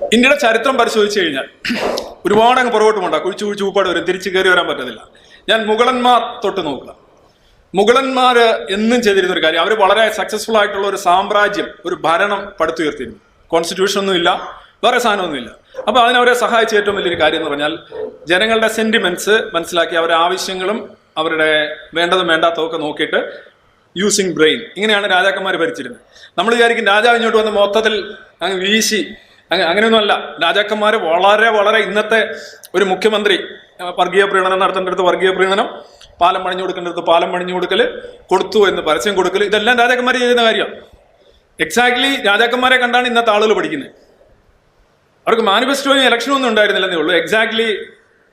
ഇന്ത്യയുടെ ചരിത്രം പരിശോധിച്ചു കഴിഞ്ഞാൽ ഒരുപാട് അങ്ങ് പുറകോട്ട് പോണ്ട കുഴിച്ചു കുഴിച്ചു പൂപ്പാട് വരും തിരിച്ചു കയറി വരാൻ പറ്റത്തില്ല. ഞാൻ മുഗളന്മാർ തൊട്ട് നോക്കുക. മുഗളന്മാർ എന്നും ചെയ്തിരുന്ന ഒരു കാര്യം അവർ വളരെ സക്സസ്ഫുൾ ആയിട്ടുള്ള ഒരു സാമ്രാജ്യം ഒരു ഭരണം പടുത്തുയർത്തിയിരുന്നു. കോൺസ്റ്റിറ്റ്യൂഷൻ ഒന്നുമില്ല വേറെ സാധനമൊന്നുമില്ല അപ്പോൾ അതിനവരെ സഹായിച്ച ഏറ്റവും വലിയൊരു കാര്യം എന്ന് പറഞ്ഞാൽ ജനങ്ങളുടെ സെന്റിമെന്റ്സ് മനസ്സിലാക്കി അവരുടെ ആവശ്യങ്ങളും അവരുടെ വേണ്ടതും വേണ്ടാത്തതൊക്കെ നോക്കിയിട്ട് യൂസിങ് ബ്രെയിൻ ഇങ്ങനെയാണ് രാജാക്കന്മാർ ഭരിച്ചിരുന്നത്. നമ്മൾ വിചാരിക്കും രാജാവ് ഇങ്ങോട്ട് വന്ന് മൊത്തത്തിൽ അങ്ങ് വീശി അങ്ങ് അങ്ങനെയൊന്നുമല്ല. രാജാക്കന്മാർ വളരെ വളരെ ഇന്നത്തെ ഒരു മുഖ്യമന്ത്രി വർഗീയ പ്രീണനം നടത്തേണ്ടടുത്ത് വർഗീയ പ്രീണനം പാലം പണിഞ്ഞു കൊടുക്കേണ്ടടുത്ത് പാലം പണിഞ്ഞു കൊടുക്കൽ കൊടുത്തു എന്ന് പരസ്യം കൊടുക്കൽ ഇതെല്ലാം രാജാക്കന്മാർ ചെയ്യുന്ന കാര്യമാണ് എക്സാക്ട്ലി രാജാക്കന്മാരെ കണ്ടാണ് ഇന്നത്തെ ആളുകൾ പഠിക്കുന്നത്. അവർക്ക് മാനിഫെസ്റ്റോയും ഇലക്ഷനും ഒന്നും ഉണ്ടായിരുന്നില്ലെന്നേ ഉള്ളൂ. എക്സാക്ട്ലി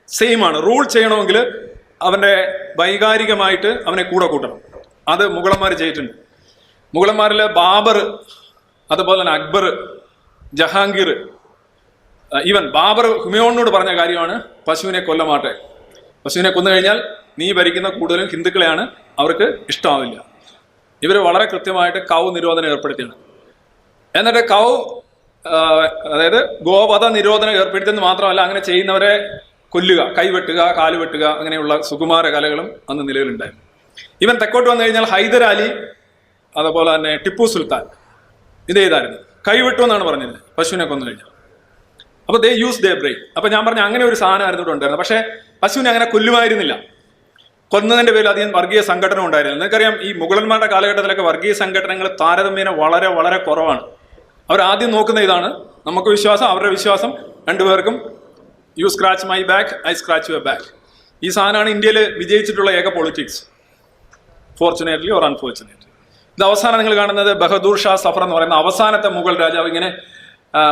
സെയിം ആണ്. റൂൾ ചെയ്യണമെങ്കിൽ അവന്റെ വൈകാരികമായിട്ട് അവനെ കൂടെ കൂട്ടണം. അത് മുഗളന്മാർ ചെയ്തിട്ടുണ്ട്. മുഗളന്മാരിൽ ബാബർ അതുപോലെ തന്നെ അക്ബർ ജഹാംഗീർ. ഇവൻ ബാബർ ഹുമയോണിനോട് പറഞ്ഞ കാര്യമാണ് പശുവിനെ കൊല്ലമാട്ടെ. പശുവിനെ കൊന്നു കഴിഞ്ഞാൽ നീ ഭരിക്കുന്ന കൂടുതലും ഹിന്ദുക്കളെയാണ് അവർക്ക് ഇഷ്ടമാവില്ല ഇവർ വളരെ കൃത്യമായിട്ട് കൗ നിരോധനം ഏർപ്പെടുത്തിയാണ്. എന്നിട്ട് കൗ അതായത് ഗോവധ നിരോധനം ഏർപ്പെടുത്തിയെന്ന് മാത്രമല്ല അങ്ങനെ ചെയ്യുന്നവരെ കൊല്ലുക കൈവെട്ടുക കാൽ വെട്ടുക അങ്ങനെയുള്ള സുകുമാര കലകളും അന്ന് നിലവിലുണ്ടായിരുന്നു ഇവൻ തെക്കോട്ട് വന്നു കഴിഞ്ഞാൽ ഹൈദരാലി അതുപോലെ തന്നെ ടിപ്പു സുൽത്താൻ ഇത് ചെയ്തായിരുന്നു കൈവെട്ടു എന്നാണ് പറഞ്ഞത്. പശുവിനെ കൊന്നു കഴിഞ്ഞാൽ അപ്പൊ ദേ യൂസ് ദേ ബ്രെയിൻ അപ്പൊ ഞാൻ പറഞ്ഞ അങ്ങനെ ഒരു സാധനമായിരുന്നു ഇവിടെ പക്ഷേ പശുവിനെ അങ്ങനെ കൊല്ലുമായിരുന്നില്ല. കൊന്നതിന്റെ പേരിൽ അധികം വർഗീയ സംഘടന ഉണ്ടായിരുന്നില്ല. നിങ്ങൾക്കറിയാം ഈ മുഗളന്മാരുടെ കാലഘട്ടത്തിലൊക്കെ വർഗീയ സംഘടനകൾ താരതമ്യേന വളരെ വളരെ കുറവാണ്. അവർ ആദ്യം നോക്കുന്ന ഇതാണ്. നമുക്ക് വിശ്വാസം അവരുടെ വിശ്വാസം. രണ്ടുപേർക്കും you scratch my back I scratch your back ഈ സാധനമാണ് ഇന്ത്യയിൽ വിജയിച്ചിട്ടുള്ള ഏക പൊളിറ്റിക്സ് ഫോർച്ചുനേറ്റ്ലി ഓർ അൺഫോർച്ചുനേറ്റ്ലി ഇത് അവസാനം നിങ്ങൾ കാണുന്നത് ബഹദൂർ ഷാ സഫർ എന്ന് പറയുന്ന അവസാനത്തെ മുഗൾ രാജാവ് ഇങ്ങനെ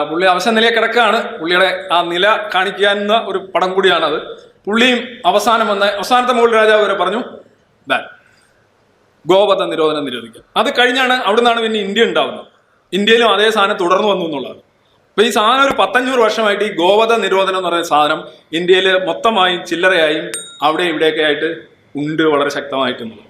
പുള്ളി അവസാന നിലയെ കിടക്കുകയാണ്. പുള്ളിയുടെ ആ നില കാണിക്കാവുന്ന ഒരു പടം കൂടിയാണത്. പുള്ളിയും അവസാനം വന്ന അവസാനത്തെ മുഗൾ രാജാവ് വരെ പറഞ്ഞു ബാൻ ഗോവധ നിരോധനം നിരോധിക്കുക അത് കഴിഞ്ഞാണ് അവിടെ നിന്നാണ് പിന്നെ ഇന്ത്യ ഉണ്ടാവുന്നത്. ഇന്ത്യയിലും അതേ സാധനം തുടർന്നു വന്നു എന്നുള്ളതാണ്. അപ്പൊ ഈ സാധനം ഒരു പത്തഞ്ഞൂറ് വർഷമായിട്ട് ഈ ഗോവധ നിരോധനം എന്ന് പറയുന്ന സാധനം ഇന്ത്യയിൽ മൊത്തമായും ചില്ലറയായും അവിടെ ഇവിടെയൊക്കെ ആയിട്ട് ഉണ്ട് വളരെ ശക്തമായിട്ടുള്ളത്